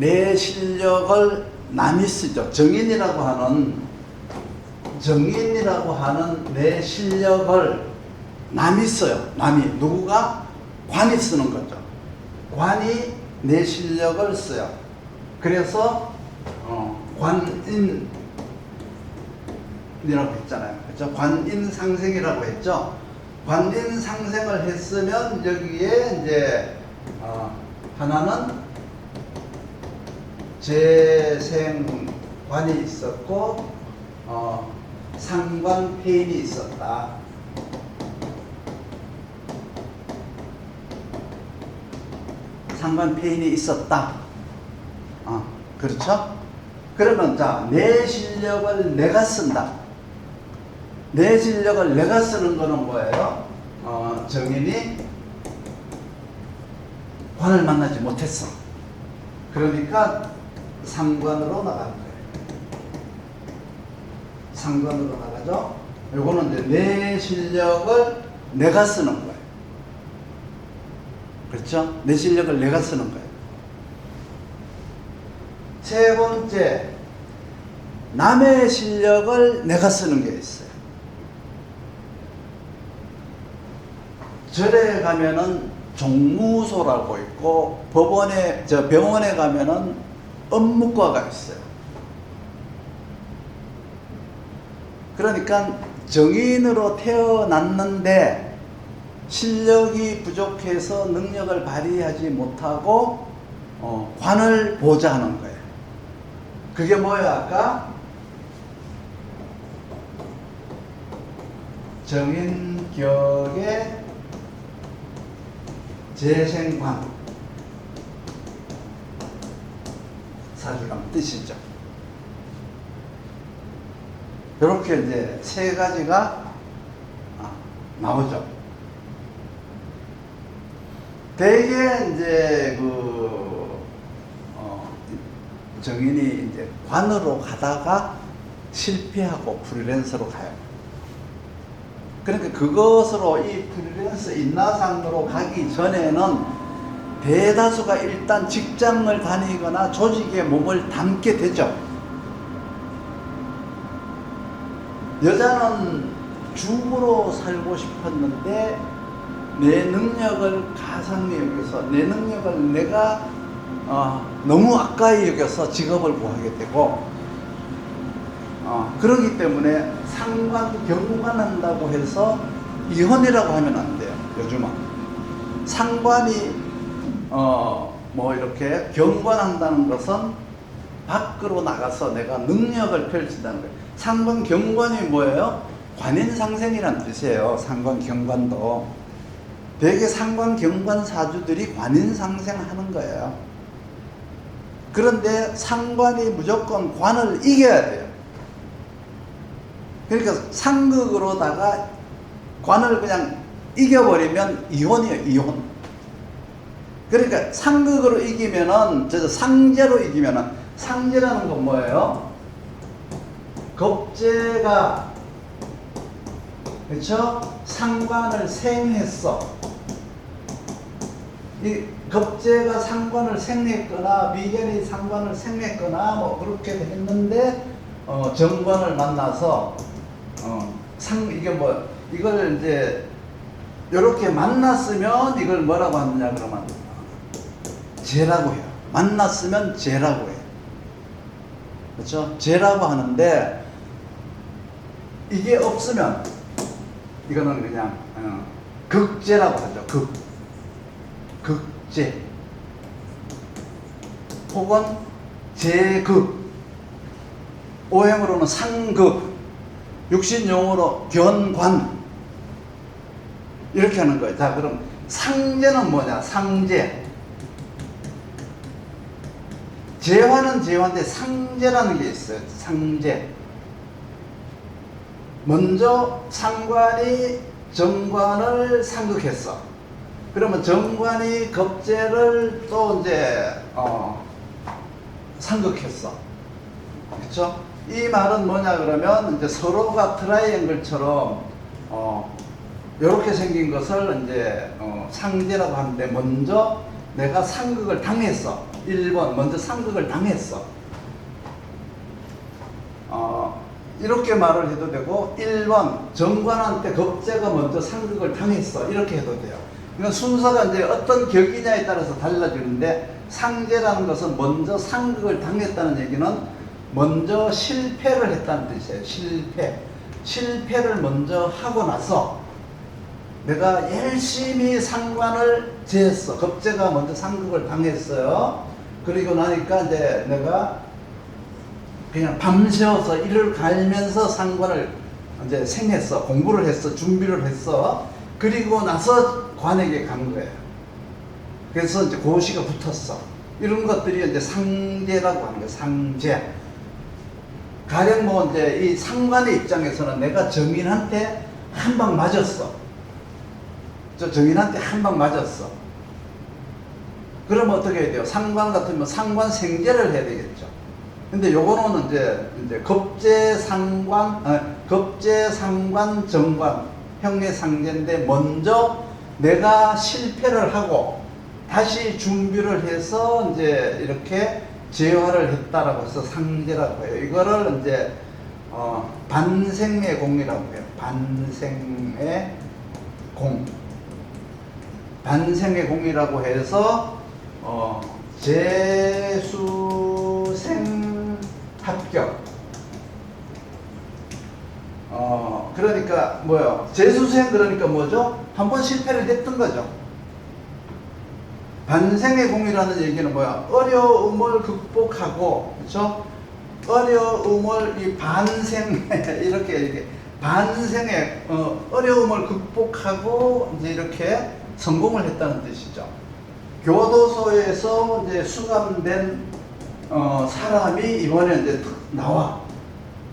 내 실력을 남이 쓰죠. 정인이라고 하는 정인이라고 하는 내 실력을 남이 써요. 남이 누구가 관이 쓰는 거죠. 관이 내 실력을 써요. 그래서 어, 관인 이라고 했잖아요. 그렇죠? 관인 상생이라고 했죠. 관인 상생을 했으면 여기에 이제 어, 하나는 재생관이 있었고 어, 상관폐인이 있었다. 상관폐인이 있었다. 어, 그렇죠? 그러면 자, 내 실력을 내가 쓴다. 내 실력을 내가 쓰는 거는 뭐예요? 어, 정인이 관을 만나지 못했어. 그러니까 상관으로 나가는 거예요. 상관으로 나가죠. 요거는 내 실력을 내가 쓰는 거예요. 그렇죠? 내 실력을 내가 쓰는 거예요. 세 번째, 남의 실력을 내가 쓰는 게 있어요. 절에 가면은 종무소라고 있고 법원에 저 병원에 가면은 업무과가 있어요. 그러니까 정인으로 태어났는데 실력이 부족해서 능력을 발휘하지 못하고 어, 관을 보자 하는 거예요. 그게 뭐야 아까 정인격의 재생관 사주란 뜻이죠. 이렇게 이제 세 가지가 아, 나오죠. 대개 이제 그 어, 정인이 이제 관으로 가다가 실패하고 프리랜서로 가요. 그러니까 그것으로 이 프리랜서 인나상으로 가기 전에는 대다수가 일단 직장을 다니거나 조직에 몸을 담게 되죠. 여자는 주부로 살고 싶었는데 내 능력을 가상히 여겨서 내 능력을 내가 어, 너무 아까이 여겨서 직업을 구하게 되고 어, 그러기 때문에 상관 경관한다고 해서 이혼이라고 하면 안 돼요 요즘은 상관이 어, 뭐 이렇게 경관한다는 것은 밖으로 나가서 내가 능력을 펼친다는 거예요 상관 경관이 뭐예요? 관인 상생이란 뜻이에요 상관 경관도 대개 상관 경관 사주들이 관인 상생하는 거예요 그런데 상관이 무조건 관을 이겨야 돼요 그러니까 상극으로다가 관을 그냥 이겨버리면 이혼이에요, 이혼. 그러니까 상극으로 이기면은, 저 상제로 이기면은, 상제라는 건 뭐예요? 겁제가, 그렇죠? 상관을 생했어. 이 겁제가 상관을 생했거나, 미견이 상관을 생했거나, 뭐 그렇게 했는데, 어, 정관을 만나서 어, 상 이게 뭐 이걸 이제 이렇게 만났으면 이걸 뭐라고 하느냐 그러면 죄라고 해요. 만났으면 죄라고 해요. 그렇죠? 죄라고 하는데 이게 없으면 이거는 그냥 어, 극죄라고 하죠. 극 극죄 혹은 제극 오행으로는 상극 육신용어로 견관 이렇게 하는 거예요. 자, 그럼 상제는 뭐냐? 상제. 재화는 재화인데 상제라는 게 있어요. 상제. 먼저 상관이 정관을 상극했어. 그러면 정관이 겁제를 또 이제 어, 상극했어. 그렇죠? 이 말은 뭐냐 그러면 이제 서로가 트라이앵글처럼 어 이렇게 생긴 것을 이제 어, 상제라고 하는데 먼저 내가 상극을 당했어. 1번 먼저 상극을 당했어. 어, 이렇게 말을 해도 되고 1번 정관한테 겁재가 먼저 상극을 당했어. 이렇게 해도 돼요. 그러니까 순서가 이제 어떤 격이냐에 따라서 달라지는데 상제라는 것은 먼저 상극을 당했다는 얘기는 먼저 실패를 했다는 뜻이에요. 실패. 실패를 먼저 하고 나서 내가 열심히 상관을 제했어. 겁재가 먼저 상극을 당했어요. 그리고 나니까 이제 내가 그냥 밤새워서 이를 갈면서 상관을 이제 생했어. 공부를 했어. 준비를 했어. 그리고 나서 관에게 간 거예요. 그래서 이제 고시가 붙었어. 이런 것들이 이제 상제라고 하는 거예요. 상제. 가령 뭐 이제 이 상관의 입장에서는 내가 정인한테 한 방 맞았어. 저 정인한테 한 방 맞았어. 그러면 어떻게 해야 돼요? 상관 같으면 상관 생제를 해야 되겠죠. 근데 요거는 이제 이제 겁제 상관, 아, 겁제 상관 정관 형의 상제인데 먼저 내가 실패를 하고 다시 준비를 해서 이제 이렇게 재화를 했다라고 해서 상제라고 해요. 이거를 이제 어, 반생의 공이라고 해요. 반생의 공. 반생의 공이라고 해서 어, 재수생 합격. 어, 그러니까 뭐요? 재수생 그러니까 뭐죠? 한 번 실패를 했던 거죠. 반생의 공이라는 얘기는 뭐야? 어려움을 극복하고, 그렇죠? 어려움을 이 반생 이렇게 이렇게 반생의 어, 어려움을 극복하고 이제 이렇게 성공을 했다는 뜻이죠. 교도소에서 이제 수감된 어, 사람이 이번에 이제 특 나와.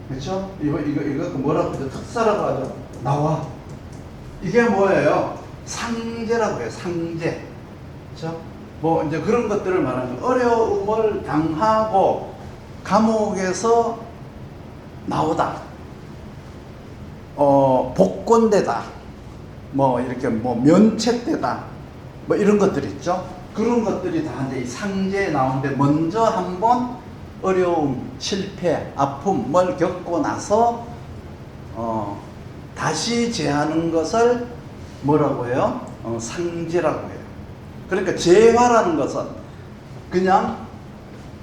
그렇죠? 이거 이거 이거 그 뭐라고? 특사라고 하죠. 나와. 이게 뭐예요? 상제라고 해요. 상제. 그렇죠? 뭐 이제 그런 것들을 말하는 거. 어려움을 당하고 감옥에서 나오다. 어, 복권되다. 뭐 이렇게 뭐 면책되다. 뭐 이런 것들 있죠. 그런 것들이 다 이제 이 상제에 나오는데 먼저 한번 어려움, 실패, 아픔을 겪고 나서 어, 다시 제하는 것을 뭐라고 해요? 어, 상제라고 해요. 그러니까 재화라는 것은 그냥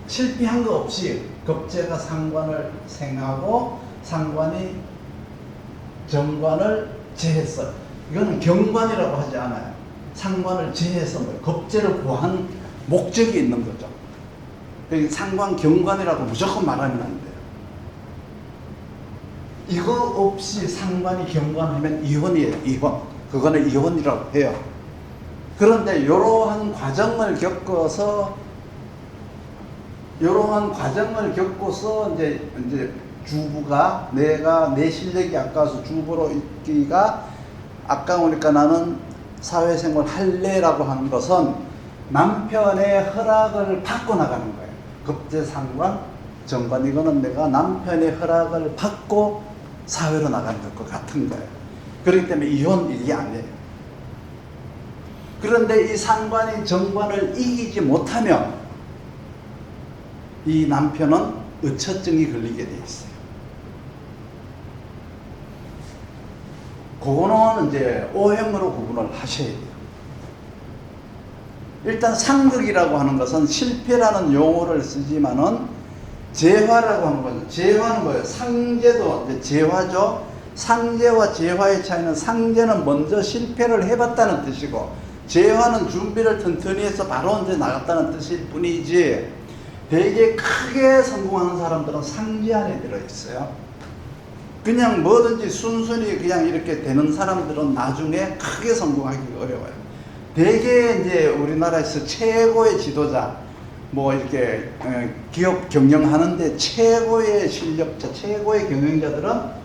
실패한 거 없이 겁재가 상관을 생하고 상관이 정관을 제했어. 이거는 경관이라고 하지 않아요. 상관을 제해서 뭐 겁재를 구한 목적이 있는 거죠. 그 상관 경관이라고 무조건 말하면 안 돼요. 이거 없이 상관이 경관하면 이혼이에요. 이혼. 그거는 이혼이라고 해요. 그런데 이러한 과정을 겪어서 이러한 과정을 겪고서 이제 이제 주부가 내가 내 실력이 아까워서 주부로 있기가 아까우니까 나는 사회생활 할래라고 하는 것은 남편의 허락을 받고 나가는 거예요. 급제상관, 정관 이거는 내가 남편의 허락을 받고 사회로 나가는 것과 같은 거예요. 그렇기 때문에 이혼 이게 아니에요. 그런데 이 상관이 정관을 이기지 못하면 이 남편은 의처증이 걸리게 돼 있어요. 그거는 이제 오행으로 구분을 하셔야 돼요. 일단 상극이라고 하는 것은 실패라는 용어를 쓰지만은 재화라고 하는 거죠. 재화는 뭐예요? 상제도 재화죠. 상제와 재화의 차이는 상제는 먼저 실패를 해봤다는 뜻이고 재화는 준비를 튼튼히 해서 바로 이제 나갔다는 뜻일 뿐이지 되게 크게 성공하는 사람들은 상제 안에 들어있어요. 그냥 뭐든지 순순히 그냥 이렇게 되는 사람들은 나중에 크게 성공하기 어려워요. 대개 이제 우리나라에서 최고의 지도자, 뭐 이렇게 어, 기업 경영하는데 최고의 실력자, 최고의 경영자들은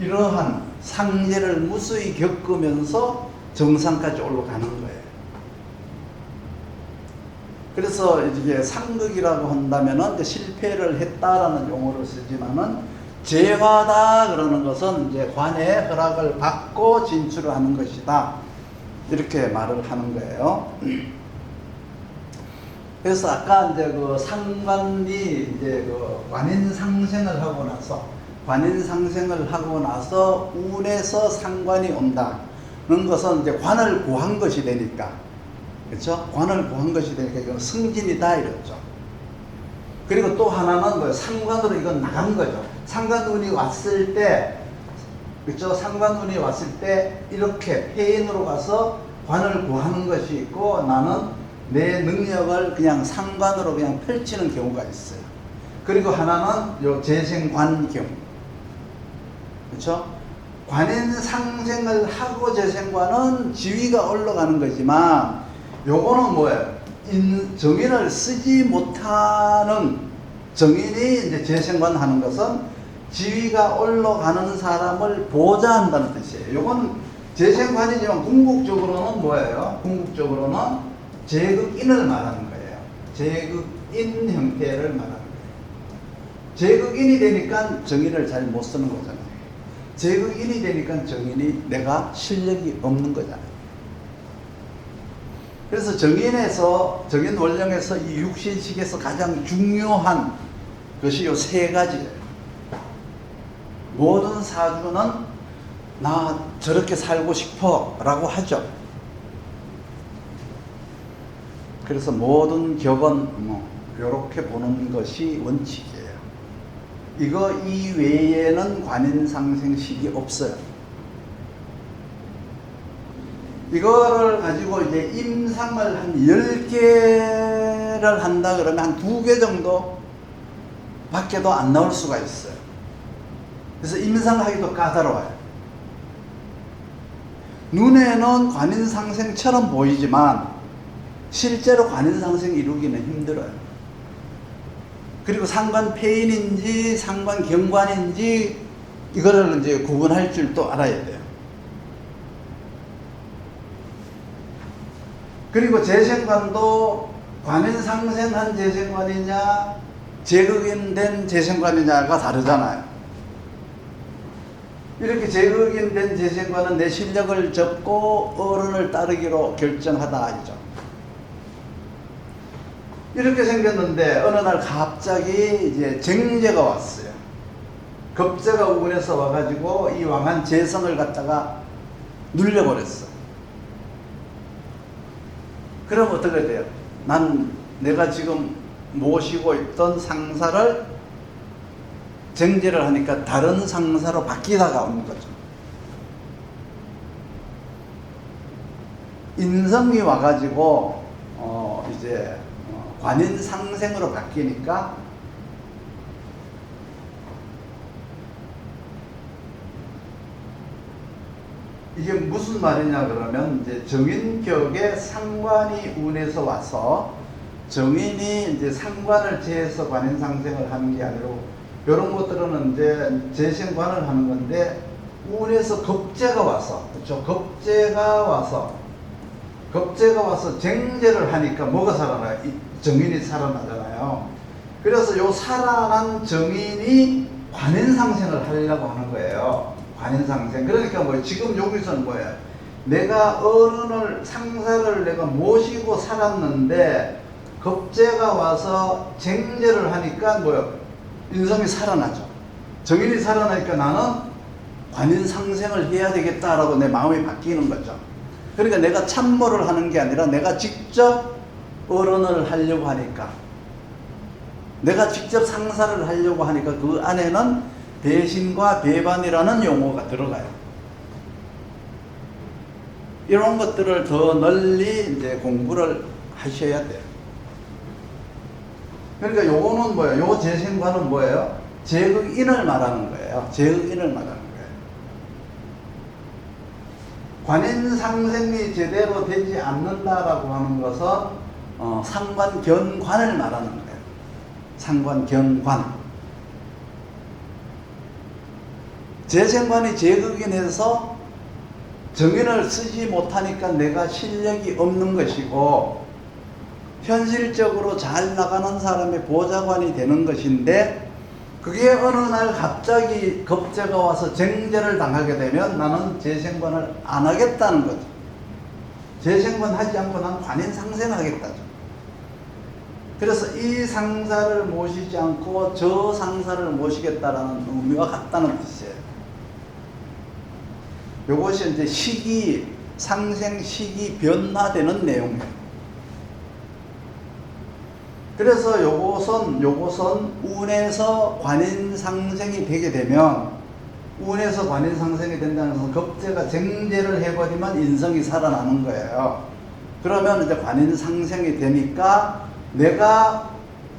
이러한 상제를 무수히 겪으면서 정상까지 올라가는 거예요. 그래서 이게 상극이라고 한다면은 실패를 했다라는 용어를 쓰지만은 재화다 그러는 것은 이제 관의 허락을 받고 진출을 하는 것이다. 이렇게 말을 하는 거예요. 그래서 아까 이제 그 상관이 이제 그 관인 상생을 하고 나서 관인 상생을 하고 나서 운에서 상관이 온다는 것은 이제 관을 구한 것이 되니까 그렇죠? 관을 구한 것이 되니까 이건 승진이다 이랬죠. 그리고 또 하나는 뭐 상관으로 이건 나간 거죠. 상관운이 왔을 때 그렇죠? 상관운이 왔을 때 이렇게 폐인으로 가서 관을 구하는 것이 있고 나는 내 능력을 그냥 상관으로 그냥 펼치는 경우가 있어요. 그리고 하나는 요 재생관 경우. 그렇죠? 관인 상생을 하고 재생관은 지위가 올라가는 거지만 요거는 뭐예요? 인, 정인을 쓰지 못하는 정인이 이제 재생관 하는 것은 지위가 올라가는 사람을 보좌한다는 뜻이에요. 요건 재생관이지만 궁극적으로는 뭐예요? 궁극적으로는 제극인을 말하는 거예요. 제극인 형태를 말하는 거예요. 제극인이 되니까 정인을 잘못 쓰는 거잖아요. 제극인이 되니까 정인이 내가 실력이 없는 거잖아요. 그래서 정인에서 정인 원령에서 이 육신식에서 가장 중요한 것이 요 세 가지예요. 모든 사주는 나 저렇게 살고 싶어 라고 하죠. 그래서 모든 격은 뭐 이렇게 보는 것이 원칙이에요. 이거 이외에는 관인상생식이 없어요. 이거를 가지고 이제 임상을 한 10개를 한다 그러면 한 두 개 정도 밖에도 안 나올 수가 있어요. 그래서 임상하기도 까다로워요. 눈에는 관인상생처럼 보이지만 실제로 관인상생 이루기는 힘들어요. 그리고 상관 폐인인지 상관 경관인지 이거를 이제 구분할 줄또 알아야 돼요. 그리고 재생관도 관인 상생한 재생관이냐 제극인된 재생관이냐가 다르잖아요. 이렇게 제극인된 재생관은 내 실력을 접고 어른을 따르기로 결정하다 이죠. 이렇게 생겼는데 어느 날 갑자기 이제 쟁제가 왔어요. 급제가 우군에서 와가지고 이 왕한 재성을 갖다가 눌려버렸어. 그럼 어떻게 돼요? 난 내가 지금 모시고 있던 상사를 쟁제를 하니까 다른 상사로 바뀌다가 오는 거죠. 인성이 와가지고 어 이제 어 관인 상생으로 바뀌니까 이게 무슨 말이냐 그러면 이제 정인격의 상관이 운에서 와서 정인이 이제 상관을 제해서 관인 상생을 하는 게 아니고 이런 것들은 이제 재생관을 하는 건데 운에서 겁재가 와서 그렇죠 겁재가 와서 겁재가 와서 쟁제를 하니까 뭐가 살아나요? 이 정인이 살아나잖아요. 그래서 요 살아난 정인이 관인상생을 하려고 하는 거예요. 관인상생. 그러니까 뭐 지금 여기서는 뭐예요? 내가 어른을 상사를 내가 모시고 살았는데 겁재가 와서 쟁제를 하니까 뭐요? 인성이 살아나죠. 정인이 살아나니까 나는 관인 상생을 해야 되겠다라고 내 마음이 바뀌는 거죠. 그러니까 내가 참모를 하는 게 아니라 내가 직접 어른을 하려고 하니까 내가 직접 상사를 하려고 하니까 그 안에는 배신과 배반이라는 용어가 들어가요. 이런 것들을 더 널리 이제 공부를 하셔야 돼요. 그러니까 요거는 뭐예요? 요 재생관은 뭐예요? 제극인을 말하는 거예요. 제극인을 말하는 거예요. 관인 상생이 제대로 되지 않는다라고 하는 것은 어, 상관견관을 말하는 거예요. 상관견관. 재생관이 제극인해서 정인을 쓰지 못하니까 내가 실력이 없는 것이고 현실적으로 잘 나가는 사람의 보좌관이 되는 것인데 그게 어느 날 갑자기 겁재가 와서 쟁제를 당하게 되면 나는 재생관을 안 하겠다는 거죠. 재생관 하지 않고 난 관인 상생하겠다죠. 그래서 이 상사를 모시지 않고 저 상사를 모시겠다라는 의미와 같다는 뜻이에요. 요것이 이제 시기, 상생 시기 변화되는 내용이에요. 그래서 요것은, 요것은 운에서 관인상생이 되게 되면, 운에서 관인상생이 된다는 것은 겁재가 쟁제를 해버리면 인성이 살아나는 거예요. 그러면 이제 관인상생이 되니까 내가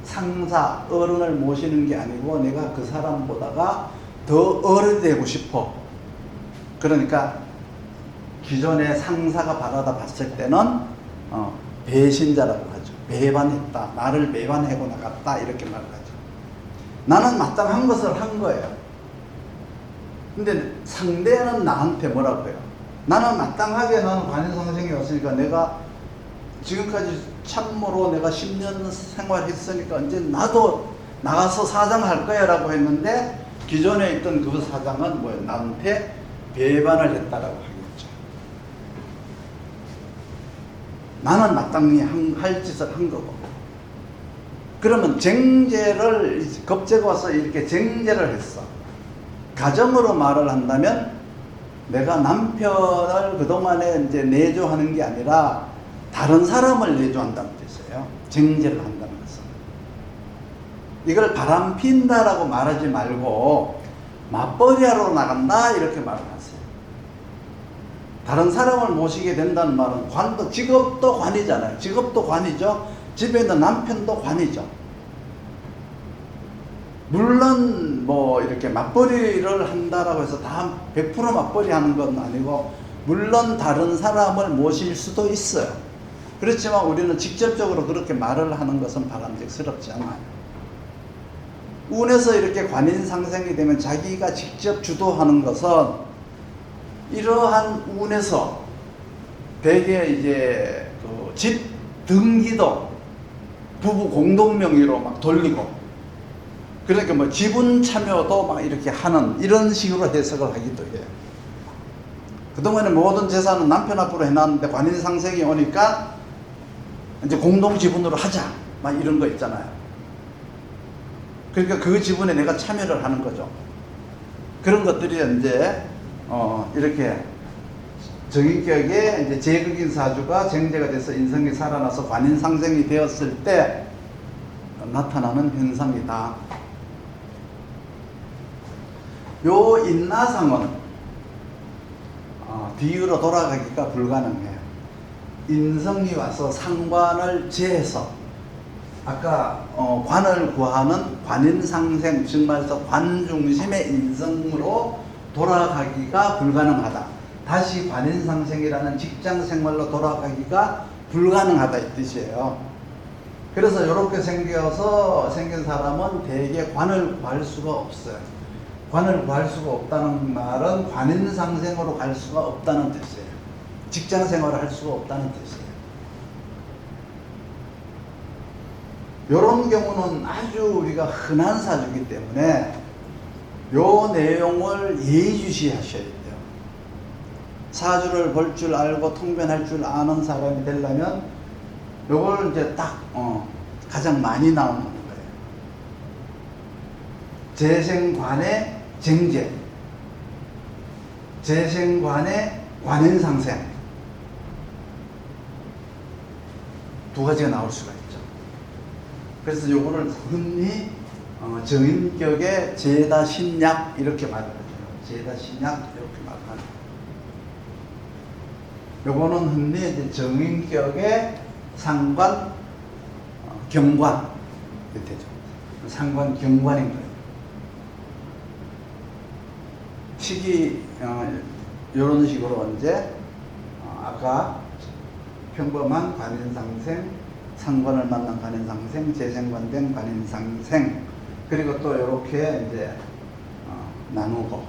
상사, 어른을 모시는 게 아니고 내가 그 사람보다가 더 어른이 되고 싶어. 그러니까 기존의 상사가 바라다 봤을 때는 어, 배신자라고. 배반했다. 나를 배반하고 나갔다. 이렇게 말을 하죠. 나는 마땅한 것을 한 거예요. 근데 상대는 나한테 뭐라고 해요? 나는 마땅하게 나는 관인상생이 왔으니까 내가 지금까지 참모로 내가 10년 생활했으니까 이제 나도 나가서 사장할 거야 라고 했는데 기존에 있던 그 사장은 뭐예요? 나한테 배반을 했다라고 하겠죠. 나는 마땅히 한, 할 짓을 한 거고. 그러면 쟁제를, 겁재가 와서 이렇게 쟁제를 했어. 가정으로 말을 한다면 내가 남편을 그동안에 이제 내조하는 게 아니라 다른 사람을 내조한다는 뜻이에요. 쟁제를 한다는 것은. 이걸 바람 핀다라고 말하지 말고 맞벌이하러 나간다 이렇게 말을 하세요. 다른 사람을 모시게 된다는 말은 관도 직업도 관이잖아요. 직업도 관이죠. 집에 있는 남편도 관이죠. 물론 뭐 이렇게 맞벌이를 한다라고 해서 다 100% 맞벌이 하는 건 아니고 물론 다른 사람을 모실 수도 있어요. 그렇지만 우리는 직접적으로 그렇게 말을 하는 것은 바람직스럽지 않아요. 운에서 이렇게 관인 상생이 되면 자기가 직접 주도하는 것은 이러한 운에서 대개 이제 그 집 등기도 부부 공동 명의로 막 돌리고 그러니까 뭐 지분 참여도 막 이렇게 하는 이런 식으로 해석을 하기도 해요. 그동안에 모든 재산은 남편 앞으로 해놨는데 관인 상생이 오니까 이제 공동 지분으로 하자 막 이런 거 있잖아요. 그러니까 그 지분에 내가 참여를 하는 거죠. 그런 것들이 이제 어 이렇게 정인격에 이제 제극인 사주가 쟁제가 돼서 인성이 살아나서 관인 상생이 되었을 때 나타나는 현상이다. 요 인나상은 어, 뒤로 돌아가기가 불가능해요. 인성이 와서 상관을 제해서 아까 어, 관을 구하는 관인상생 즉 말해서 관중심의 인성으로 돌아가기가 불가능하다. 다시 관인상생이라는 직장 생활로 돌아가기가 불가능하다 이 뜻이에요. 그래서 이렇게 생겨서 생긴 사람은 대개 관을 구할 수가 없어요. 관을 구할 수가 없다는 말은 관인상생으로 갈 수가 없다는 뜻이에요. 직장 생활을 할 수가 없다는 뜻이에요. 이런 경우는 아주 우리가 흔한 사주이기 때문에 요 내용을 예의주시 하셔야 돼요. 사주를 볼 줄 알고 통변할 줄 아는 사람이 되려면 요걸 이제 딱 어, 가장 많이 나오는 거예요. 재생관의 쟁제, 재생관의 관행상생 두 가지가 나올 수가 있죠. 그래서 요거를 흔히 어, 정인격의 제다 신약 이렇게 말을 하죠. 제다 신약 이렇게 말을 하죠. 요거는 흔히 정인격의 상관, 어, 경관 되죠. 상관 경관인 거예요. 식이 어, 이런 식으로 이제 어, 아까 평범한 관인상생, 상관을 만난 관인상생, 재생관된 관인상생, 그리고 또 이렇게 이제 어, 나누고